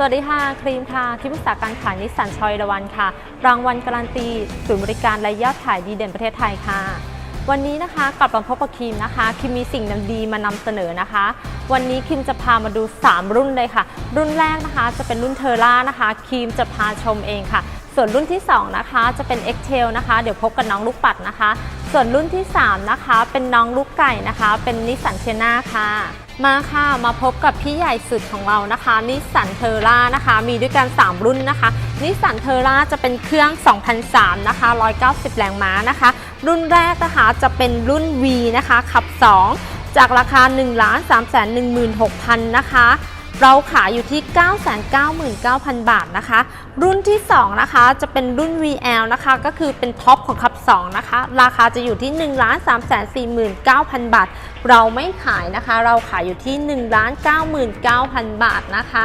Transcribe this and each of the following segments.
สวัสดีค่ะ ครีมค่ะ ที่ปรึกษาการขายนิสสันชอยระวันค่ะ รางวัลการันตีศูนย์บริการและยอดขายดีเด่นประเทศไทยค่ะ วันนี้นะคะกลับมาพบกับครีมนะคะครีมมีสิ่งดีมานำเสนอนะคะ วันนี้ครีมจะพามาดู 3 รุ่นเลยค่ะ รุ่นแรกนะคะจะเป็นรุ่นเทอร่านะคะครีมจะพาชมเองค่ะ ส่วนรุ่นที่ 2 นะคะ จะเป็น x t a i l นะคะ เดี๋ยวพบกับน้องลูกปัดนะคะ ส่วนรุ่นที่ 3 นะคะ เป็นน้องลูกไก่นะคะ เป็นนิสสันเชน่าค่ะ มาค่ะมาพบกับพี่ใหญ่สุดของเรานะคะนิสสันเทอร่านะคะ มีด้วยกัน 3 รุ่นนะคะนิสสันเทอร่าจะเป็นเครื่อง 2003 นะคะ 190 แรงม้านะคะ รุ่นแรกนะคะจะเป็นรุ่น V นะคะขับ 2 จากราคา 1 3 1 6 0 0 0 นะคะ เราขายอยู่ที่ 999,000 บาทนะคะ รุ่นที่ 2 นะคะ จะเป็นรุ่น VL นะคะ ก็คือเป็นท็อปของขับ 2 นะคะ ราคาจะอยู่ที่ 1 3 4 9 0 0 0 บาท เราไม่ขายนะคะ เราขายอยู่ที่ 1 99,000 บาทนะคะ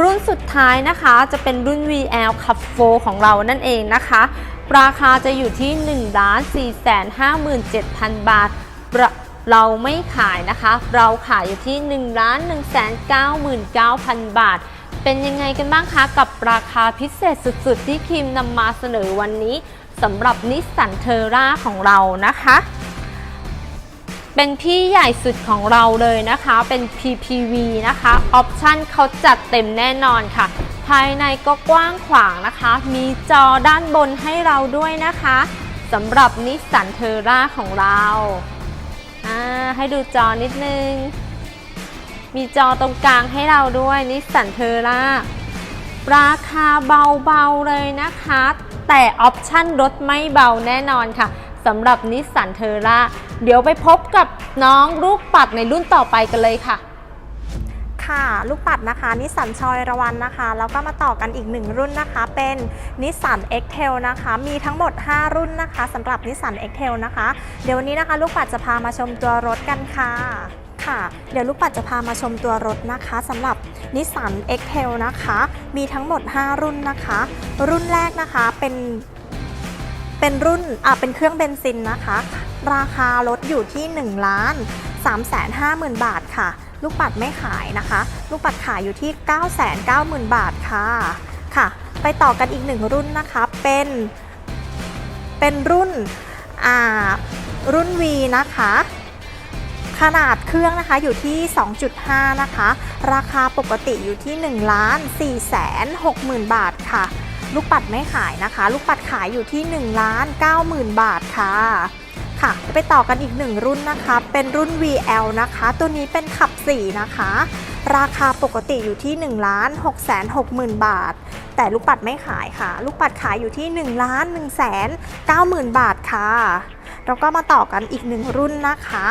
รุ่นสุดท้ายนะคะจะเป็นรุ่น VL ขับ4ของเรานั่นเองนะคะ ราคาจะอยู่ที่ 1 4 5 7 0 0 0 บาท เราไม่ขายนะคะ เราขายอยู่ที่ 1 1 9 9 0 0 0 บาท เป็นยังไงกันบ้างคะกับราคาพิเศษสุดๆ ที่คิมนำมาเสนอวันนี้สำหรับนิสสันเทอร่าของเรานะคะ เป็นพี่ใหญ่สุดของเราเลยนะคะ เป็น PPV นะคะ ออปชั่นเขาจัดเต็มแน่นอนค่ะ ภายในก็กว้างขวางนะคะ มีจอด้านบนให้เราด้วยนะคะสำหรับนิสสันเทอร่าของเราอ่า ให้ดูจอนิดนึง มีจอตรงกลางให้เราด้วยนิสสันเทอร่าราคาเบาๆเลยนะคะ แต่ออปชั่นรถไม่เบาแน่นอนค่ะสำหรับนิสสันเทอร่าเดี๋ยวไปพบกับน้องลูกปัดในรุ่นต่อไปกันเลยค่ะ ค่ะ ลูกปัดนะคะนิสสันชอยระวันนะคะ แล้วก็มาต่อกันอีกหนึ่งรุ่นนะคะ เป็นนิสสัน x t a i l นะคะ มีทั้งหมด 5 รุ่นนะคะสำหรับนิสสัน x t a i l นะคะ เดี๋ยววันนี้นะคะ ลูกปัดจะพามาชมตัวรถกันค่ะค่ะเดี๋ยวลูกปัดจะพามาชมตัวรถนะคะสำหรับนิสสัน x t a i l นะคะ มีทั้งหมด 5 รุ่นนะคะ รุ่นแรกนะคะเป็นเป็นรุ่นอ่าเป็นเครื่องเบนซินนะคะ ราคารถอยู่ที่ 1 ล้าน3 5 0 0 0 0 บาทค่ะ ลูกปัดไม่ขายนะคะ ลูกปัดขายอยู่ที่ 990,000 บาทค่ะค่ะ ไปต่อกันอีกหนึ่งรุ่นนะคะเป็นเป็นรุ่นอ่ารุ่น V นะคะ ขนาดเครื่องนะคะอยู่ที่ 2.5 นะคะ ราคาปกติอยู่ที่ 1 ล้าน4แสน60,000บาทค่ะ ลูกปัดไม่ขายนะคะ ลูกปัดขายอยู่ที่ 1 ล้าน90,000บาทค่ะ ค่ะ ไปต่อกันอีกหนึ่งรุ่นนะคะ เป็นรุ่น VL นะคะ ตัวนี้เป็นขับ 4 นะคะ ราคาปกติอยู่ที่1ล้าน6แสน60,000 บาท แต่ลูกปัดไม่ขายค่ะ ลูกปัดขายอยู่ที่1ล้าน1แสน90,000 บาทค่ะ แล้วก็มาต่อกันอีกหนึ่งรุ่นนะคะ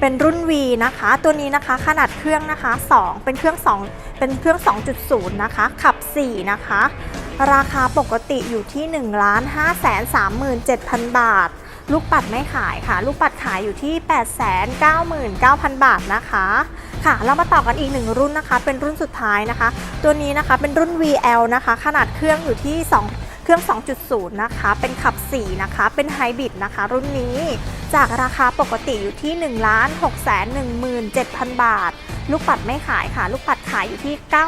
เป็นรุ่น V นะคะ ตัวนี้นะคะขนาดเครื่องนะคะ 2 เป็นเครื่อง 2 เป็นเครื่อง 2.0 นะคะ ขับ 4 นะคะ ราคาปกติอยู่ที่1ล้าน5 3 7 0 0 0 บาท ลูกปัดไม่ขายค่ะ ลูกปัดขายอยู่ที่ 8 9 9 0 0 0 บาทนะคะ ค่ะ เรามาต่อกันอีกหนึ่งรุ่นนะคะ เป็นรุ่นสุดท้ายนะคะ ตัวนี้นะคะเป็นรุ่น VL นะคะ ขนาดเครื่องอยู่ที่ 2 เครื่อง 2.0 นะคะ เป็นขับ 4 นะคะ เป็นไฮบริดนะคะ รุ่นนี้จากราคาปกติอยู่ที่1ล้าน6 1 7 0 0 0 บาท ลูกปัดไม่ขายค่ะ ลูกปัดขายอยู่ที่ 9 9 9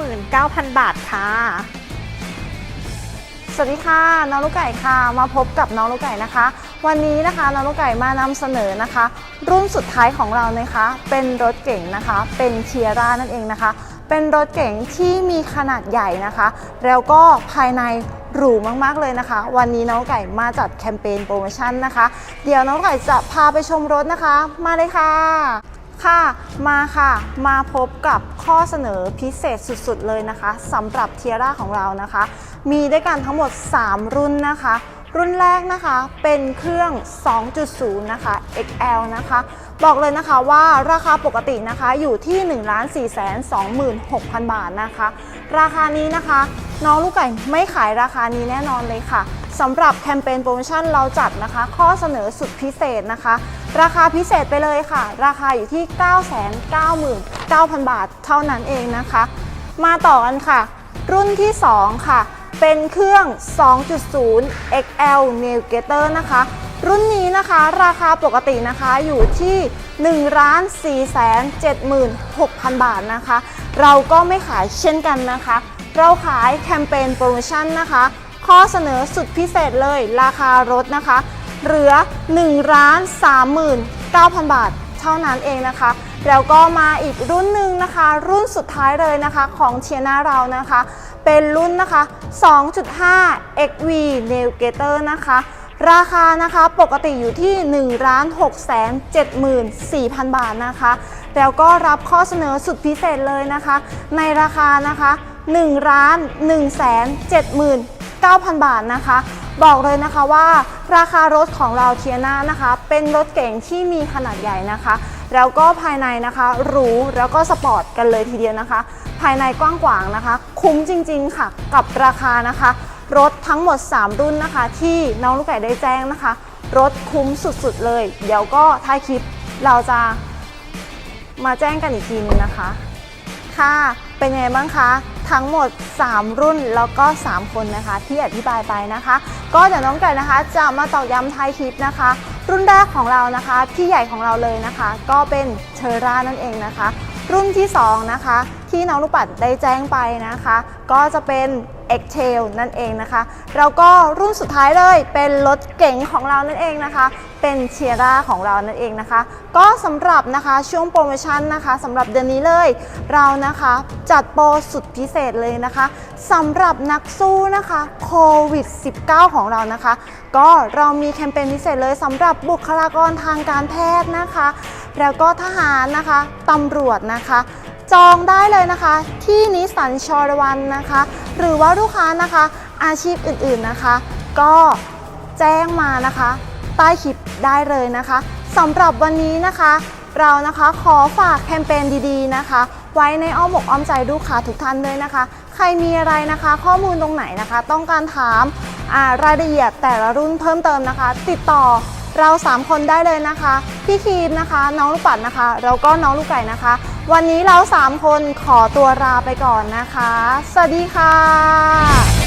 0 0 0 บาทค่ะ สวัสดีค่ะน้องลูกไก่ค่ะมาพบกับน้องลูกไก่นะคะ วันนี้นะคะน้องลูกไก่มานำเสนอนะคะ รุ่นสุดท้ายของเรานะคะ เป็นรถเก๋งนะคะ เป็นเชียร่านั่นเองนะคะ เป็นรถเก๋งที่มีขนาดใหญ่นะคะ แล้วก็ภายในหรูมาก ๆ เลยนะคะ วันนี้น้องไก่มาจัดแคมเปญโปรโมชั่นนะคะ เดี๋ยวน้องไก่จะพาไปชมรถนะคะ มาเลยค่ะ ค่ะมาค่ะ มาพบกับข้อเสนอพิเศษสุดๆเลยนะคะสำหรับเทียร่าของเรานะคะ มีด้วยกันทั้งหมด 3 รุ่นนะคะ รุ่นแรกนะคะเป็นเครื่อง 2.0 นะคะ XL นะคะ บอกเลยนะคะว่าราคาปกตินะคะอยู่ที่ 1 4 2 6 0 0 0 บาทนะคะ ราคานี้นะคะ น้องลูกไก่ไม่ขายราคานี้แน่นอนเลยค่ะสำหรับแคมเปญโปรโมชั่นเราจัดนะคะ ข้อเสนอสุดพิเศษนะคะ ราคาพิเศษไปเลยค่ะ ราคาอยู่ที่ 999,000 บาทเท่านั้นเองนะคะ มาต่อกันค่ะ รุ่นที่ 2 ค่ะ เป็นเครื่อง 2.0 XL Navigator นะคะ รุ่นนี้นะคะราคาปกตินะคะอยู่ที่1ล้าน4 7 6 0 0 0 บาทนะคะ เราก็ไม่ขายเช่นกันนะคะ เราขายแคมเปญโปรโมชั่นนะคะ ข้อเสนอสุดพิเศษเลยราคารถนะคะ เหลือ1ล้าน39,000 บาท เท่านั้นเองนะคะ แล้วก็มาอีกรุ่นหนึ่งนะคะ รุ่นสุดท้ายเลยนะคะของเทียนาเรานะคะ เป็นรุ่นนะคะ 2.5 XV Navigator นะคะราคานะคะปกติอยู่ที่1ล้าน6แสน74,000 บาทนะคะ แล้วก็รับข้อเสนอสุดพิเศษเลยนะคะ ในราคานะคะ1ล้าน1แสน79,000 บาทนะคะ บอกเลยนะคะว่าราคารถของเราเทียนานะคะ เป็นรถเก๋งที่มีขนาดใหญ่นะคะ แล้วก็ภายในนะคะหรูแล้วก็สปอร์ตกันเลยทีเดียวนะคะ ภายในกว้างขวางนะคะ คุ้มจริงๆค่ะ กับราคานะคะ รถทั้งหมด 3 รุ่นนะคะ ที่น้องลูกไก่ได้แจ้งนะคะ รถคุ้มสุดๆเลย เดี๋ยวก็ท้ายคลิปเราจะมาแจ้งกันอีกทีนึงนะคะ ค่ะ เป็นไงบ้างคะ ทั้งหมด 3 รุ่นแล้วก็ 3 คนนะคะ ที่อธิบายไปนะคะ ก็เดี๋ยวน้องไก่นะคะ จะมาตอกย้ำท้ายคลิปนะคะ รุ่นแรกของเรานะคะพี่ใหญ่ของเราเลยนะคะ ก็เป็นเชอร่านั่นเองนะคะ รุ่นที่ 2 นะคะ ที่น้องลูกปัดได้แจ้งไปนะคะ ก็จะเป็น x t a i l นั่นเองนะคะแล้วก็รุ่นสุดท้ายเลยเป็นรถเก๋งของเรานั่นเองนะคะ เป็นเชียร่าของเรานั่นเองนะคะ ก็สำหรับนะคะช่วงโปรโมชั่นนะคะสำหรับเดือนนี้เลยเรานะคะจัดโปรสุดพิเศษเลยนะคะสำหรับนักสู้นะคะโควิด -19 ของเรานะคะ ก็เรามีแคมเปญพิเศษเลยสำหรับบุคลากรทางการแพทย์นะคะ แล้วก็ทหารนะคะตำรวจนะคะ จองได้เลยนะคะที่นิสสันชอรวันนะคะ หรือว่าลูกค้านะคะ อาชีพอื่นๆนะคะ ก็แจ้งมานะคะ ใต้คลิปได้เลยนะคะสำหรับวันนี้นะคะ เรานะคะขอฝากแคมเปญดีๆนะคะ ไว้ในอ้อมอกอ้อมใจลูกค้าทุกท่านเลยนะคะ ใครมีอะไรนะคะ ข้อมูลตรงไหนนะคะ ต้องการถามรายละเอียดแต่ละรุ่นเพิ่มเติมนะคะ ติดต่อเรา 3 คนได้เลยนะคะ พี่คีมนะคะ น้องลูกปัดนะคะ แล้วก็น้องลูกไก่นะคะ วันนี้เรา 3 คนขอตัวลาไปก่อนนะคะ สวัสดีค่ะ